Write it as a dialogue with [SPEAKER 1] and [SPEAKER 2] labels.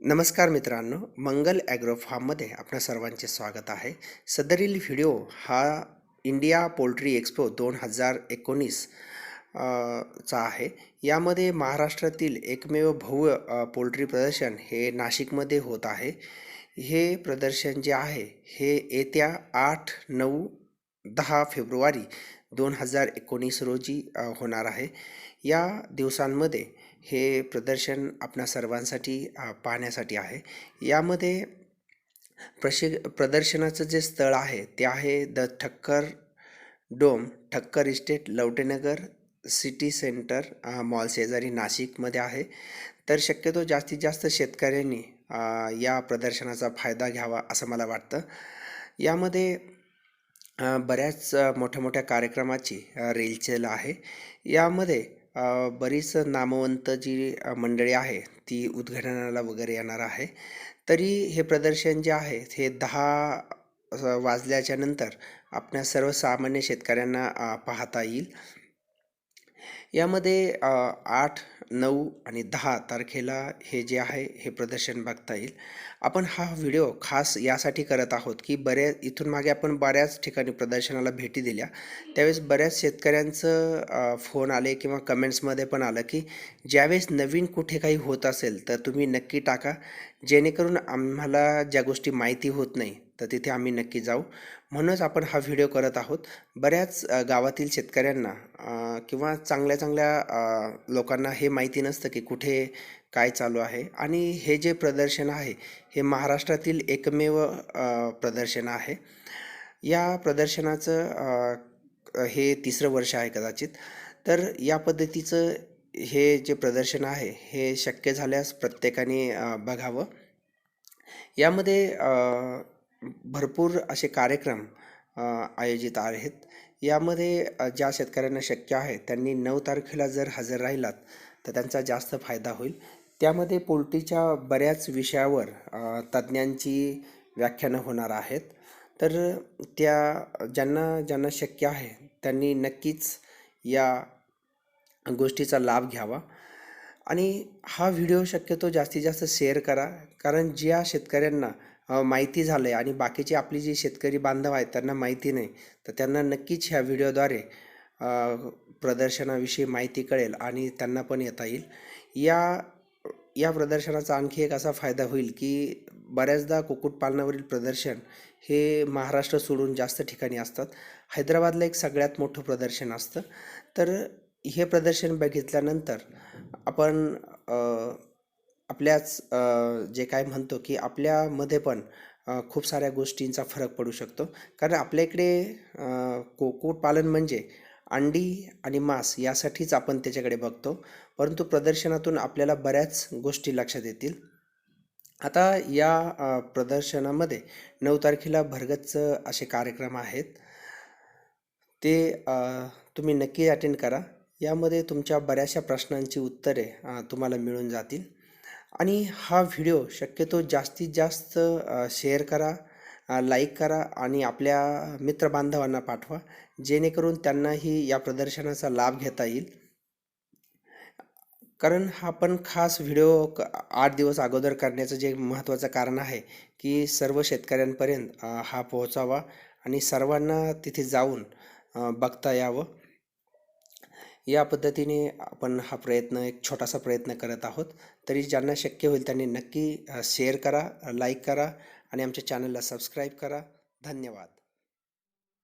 [SPEAKER 1] नमस्कार मित्रांनो मंगल ॲग्रो फार्ममध्ये आपणा सर्वांचे स्वागत आहे. सदरील व्हिडिओ हा इंडिया पोल्ट्री एक्सपो दोन हजार एकोणीस चा आहे. यामध्ये महाराष्ट्रातील एकमेव भव्य पोल्ट्री प्रदर्शन हे नाशिकमध्ये होत आहे. हे प्रदर्शन जे आहे हे येत्या आठ नऊ दहा फेब्रुवारी दोन हजार एकोणीस रोजी होणार आहे. या दिवसांमध्ये हे प्रदर्शन आपणा सर्वांसाठी पाहण्यासाठी आहे. यामध्ये प्रशि प्रदर्शनाचं जे स्थळ आहे ते आहे the Thakkar dome Thakkar estate Lawatenagar city centre mall शेजारी नाशिकमध्ये आहे. तर शक्यतो जास्तीत जास्त शेतकऱ्यांनी या प्रदर्शनाचा फायदा घ्यावा असं मला वाटतं. यामध्ये बऱ्याच मोठ्या मोठ्या कार्यक्रमाची रेलचेल आहे. यामध्ये बरीच नामवंत जी मंडळी आहे ती उद्घाटनाला वगैरे येणार आहे. तरी हे प्रदर्शन जे आहे हे दहा वाजल्याच्या नंतर आपल्या सर्वसामान्य शेतकऱ्यांना पाहता येईल. यामध्ये आठ नऊ आणि दहा तारखेला हे जे आहे हे प्रदर्शन बघता येईल. आपण हा व्हिडिओ खास यासाठी करत आहोत की बऱ्याच इथून मागे आपण बऱ्याच ठिकाणी प्रदर्शनाला भेटी दिल्या. त्यावेळेस बऱ्याच शेतकऱ्यांचं फोन आले किंवा कमेंट्समध्ये पण आलं की ज्यावेळेस नवीन कुठे काही होत असेल तर तुम्ही नक्की टाका. जेणेकरून आम्हाला ज्या गोष्टी माहिती होत नाही तर तिथे आम्ही नक्की जाऊ. म्हणूनच आपण हा व्हिडिओ करत आहोत. बऱ्याच गावातील शेतकऱ्यांना किंवा चांगल्या चांगल्या लोकांना हे माहिती नसतं की कुठे काय चालू आहे. आणि हे जे प्रदर्शन आहे हे महाराष्ट्रातील एकमेव प्रदर्शन आहे. या प्रदर्शनाचं हे तिसरं वर्ष आहे कदाचित. तर या पद्धतीचं हे जे प्रदर्शन आहे हे शक्य झाल्यास प्रत्येकाने बघावं. यामध्ये भरपूर असे कार्यक्रम आयोजित आहेत. यामध्ये ज्या शेतकऱ्यांना शक्य आहे त्यांनी नऊ तारखेला जर हजर राहिलात तर त्यांचा जास्त फायदा होईल. त्यामध्ये पोल्ट्रीच्या बऱ्याच विषयावर तज्ज्ञांची व्याख्यानं होणार आहेत. तर त्या ज्यांना ज्यांना शक्य आहे त्यांनी नक्कीच या गोष्टीचा लाभ घ्यावा. आणि हा व्हिडिओ शक्यतो जास्तीत जास्त शेअर करा. कारण ज्या शेतकऱ्यांना माहिती झालं आहे आणि बाकीचे आपली जी शेतकरी बांधव आहेत त्यांना माहिती नाही तर त्यांना नक्कीच ह्या व्हिडिओद्वारे प्रदर्शनाविषयी माहिती कळेल आणि त्यांना पण येता येईल. या या प्रदर्शनाचा आणखी एक असा फायदा होईल की बऱ्याचदा कुक्कुटपालनावरील प्रदर्शन हे महाराष्ट्र सोडून जास्त ठिकाणी असतात. हैदराबादला एक सगळ्यात मोठं प्रदर्शन असतं. तर हे प्रदर्शन बघितल्यानंतर आपण आपल्याच जे काय म्हणतो की आपल्यामध्ये पण खूप साऱ्या गोष्टींचा फरक पडू शकतो. कारण आपल्या इकडे कुक्कुटपालन म्हणजे अंडी आणि मांस यासाठीच आपण त्याच्याकडे बघतो. परंतु प्रदर्शनातून आपल्याला बऱ्याच गोष्टी लक्षात येतील. आता या प्रदर्शनामध्ये नऊ तारखेला भरगच्च असे कार्यक्रम आहेत. ते तुम्ही नक्की अटेंड करा. यामध्ये तुमच्या बऱ्याचशा प्रश्नांची उत्तरे तुम्हाला मिळून जातील. आणि हा व्हिडिओ शक्यतो जास्तीत जास्त शेअर करा लाईक करा आणि आपल्या मित्रबांधवांना पाठवा जेणेकरून त्यांनाही या प्रदर्शनाचा लाभ घेता येईल. कारण हा पण खास व्हिडिओ क आठ दिवस अगोदर करण्याचं जे महत्त्वाचं कारण आहे की सर्व शेतकऱ्यांपर्यंत हा पोहोचावा आणि सर्वांना तिथे जाऊन बघता यावं. या पद्धतीने आपण हा प्रयत्न एक छोटासा प्रयत्न करत आहोत. तरी ज्यांना शक्य होईल त्यांनी नक्की शेअर करा लाईक करा आणि आमच्या चॅनलला सबस्क्राईब करा. धन्यवाद.